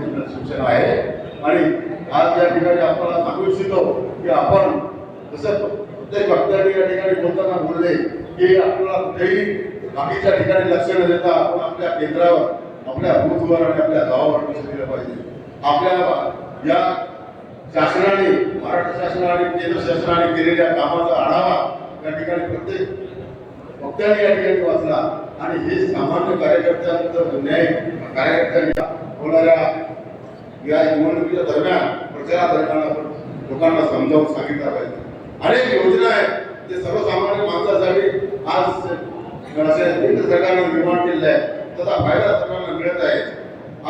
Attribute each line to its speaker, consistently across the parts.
Speaker 1: शिक्षण आहे. आणि आज या ठिकाणी आपल्याला सांगू इच्छितो की आपण जसं प्रत्येक वक्त्याने या ठिकाणी बोलताना बोलले की आपल्याला कुठेही बाकीच्या ठिकाणी लक्ष न देता आपण आपल्या केंद्रावर आपल्या बूथवर आणि आपल्या गावावर लक्ष दिलं पाहिजे. आपल्या या शासनाने महाराष्ट्र शासनाने केंद्र शासनाने केलेल्या कामाचा आढावा या ठिकाणी प्रत्येक वक्त्याने या ठिकाणी वाचला. आणि हे सामान्य कार्यकर्त्यांचं न्याय कार्यकर्त्यांनी होणाऱ्या या निवडणुकीच्या दरम्यान प्रचारादरम्यान आपण लोकांना समजावून सांगितलं पाहिजे. अनेक योजना आहेत जे सर्वसामान्य माणसासाठी आज केंद्र सरकारनं निर्माण केलेल्या आहेत. त्याचा फायदा सर्वांना मिळत आहे.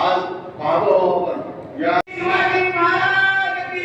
Speaker 1: आज पाहतो आपण या
Speaker 2: शिवाजी महाराज की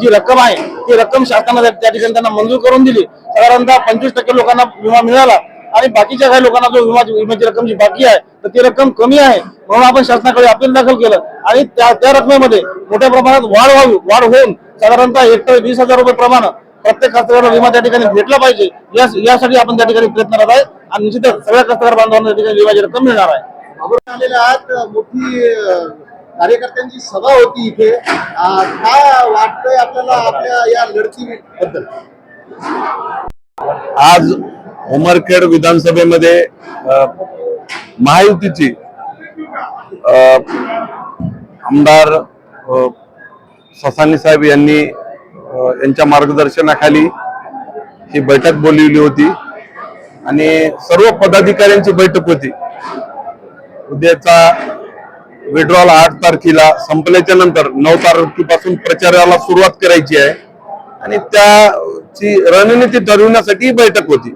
Speaker 3: जी रक्कम आहे ती रक्कम शासनाने त्या ठिकाणी त्यांना मंजूर करून दिली. साधारणतः पंचवीस टक्के लोकांना विमा मिळाला आणि बाकीच्या काही लोकांना जो विमा विम्याची रक्कम जी बाकी आहे तर ती रक्कम कमी आहे म्हणून आपण शासनाकडे अपील दाखल केलं. आणि त्या त्या रकमेमध्ये मोठ्या प्रमाणात वाढ व्हावी वाढ होऊन साधारणतः एक तर वीस हजार रुपये प्रमाण प्रत्येक कास्तकाराला विमा त्या ठिकाणी भेटला पाहिजे. यासाठी आपण त्या ठिकाणी प्रयत्न करत आहे आणि निश्चितच सगळ्या कास्तकार बांधवांना त्या ठिकाणी विमाची रक्कम मिळणार आहे.
Speaker 4: आलेल्या आहात मोठी कार्यकर्त्यांची सभा होती इथे. काय वाटतंय आपल्याला आपल्या या लढतीबद्दल?
Speaker 5: आज उमरखेड विधानसभेमध्ये महायुतीची आमदार ससानी साहेब यांनी यांच्या मार्गदर्शनाखाली ही बैठक बोलवली होती. आणि सर्व पदाधिकाऱ्यांची बैठक होती. उद्याचा विड्रॉल आठ तारखेला संपल्याच्या नंतर नऊ तारखेपासून प्रचाराला सुरुवात करायची आहे. आणि त्याची रणनीती ठरविण्यासाठी बैठक होती?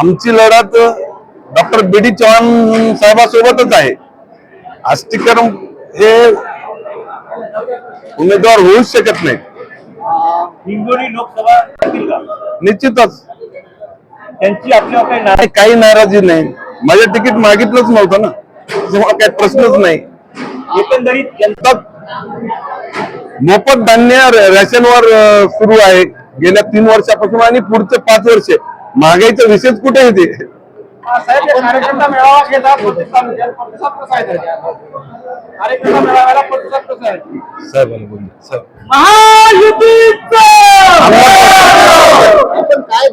Speaker 5: आमची लढत डॉक्टर बी डी चव्हाण साहेबासोबतच आहे. आष्टीकर हे उमेदवार होऊच शकत नाही.
Speaker 6: हिंगोली लोकसभा
Speaker 5: निश्चितच.
Speaker 6: त्यांची आपल्यावर
Speaker 5: नाही काही नाराजी नाही. माझं तिकीट मागितलंच नव्हतं ना. तेव्हा काही प्रश्नच नाही.
Speaker 6: एकंदरीत जनता
Speaker 5: मोफत धान्य रेशनवर सुरू आहे. गेल्या तीन वर्षापासून आणि पुढचे पाच वर्ष. महागाईचा विषयच कुठे येते
Speaker 3: साहेब हे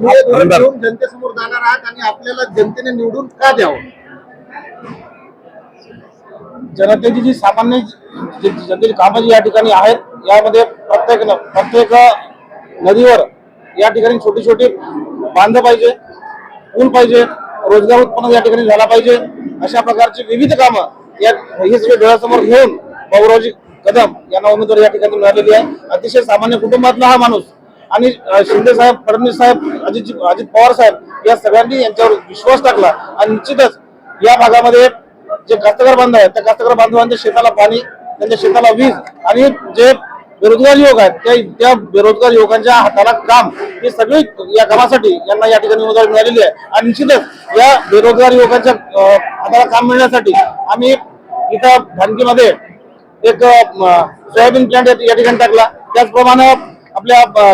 Speaker 4: जनतेसमोर जाणार आहात आणि आपल्याला जनतेने निवडून का द्यावं?
Speaker 3: जनतेची जी सामान्य जनतेची कामं जी या ठिकाणी आहेत यामध्ये प्रत्येक प्रत्येक नदीवर या ठिकाणी छोटी छोटी बांध पाहिजे पूल पाहिजे रोजगार उत्पन्न या ठिकाणी झाला पाहिजे अशा प्रकारची विविध कामं या हे सगळे डोळ्यासमोर घेऊन भाऊरावजी कदम यांना उमेदवारी या ठिकाणी मिळालेली आहे. अतिशय सामान्य कुटुंबातला हा माणूस आणि शिंदे साहेब फडणवीस साहेब अजित अजित पवार साहेब या सगळ्यांनी यांच्यावर विश्वास टाकला. आणि निश्चितच या भागामध्ये जे कास्तकार बांधव आहेत त्या कास्तकार बांधवांच्या शेताला पाणी त्यांच्या शेताला वीज आणि जे बेरोजगार युवक आहेत त्या त्या बेरोजगार युवकांच्या हाताला काम हे सगळे या कामासाठी यांना या ठिकाणी उमेदवारी मिळालेली आहे. आणि निश्चितच या बेरोजगार युवकांच्या हाताला काम मिळण्यासाठी आम्ही इथं भानकीमध्ये एक सोयाबीन प्लांट या ठिकाणी टाकला. त्याचप्रमाणे आपल्या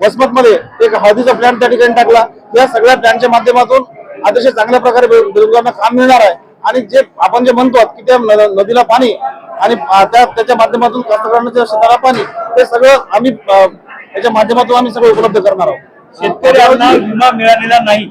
Speaker 3: वसमत मध्ये एक हळदीचा प्लॅन त्या ठिकाणी टाकला. या सगळ्या प्लॅनच्या माध्यमातून अतिशय चांगल्या प्रकारे बेरोजगारांना काम मिळणार आहे. आणि जे आपण जे म्हणतो की त्या नदीला पाणी आणि त्या त्याच्या माध्यमातून कास्तकारांना त्या शेताला पाणी ते सगळं आम्ही त्याच्या माध्यमातून आम्ही सगळं उपलब्ध करणार आहोत.
Speaker 6: शेतकऱ्यांना विमा मिळालेला नाही.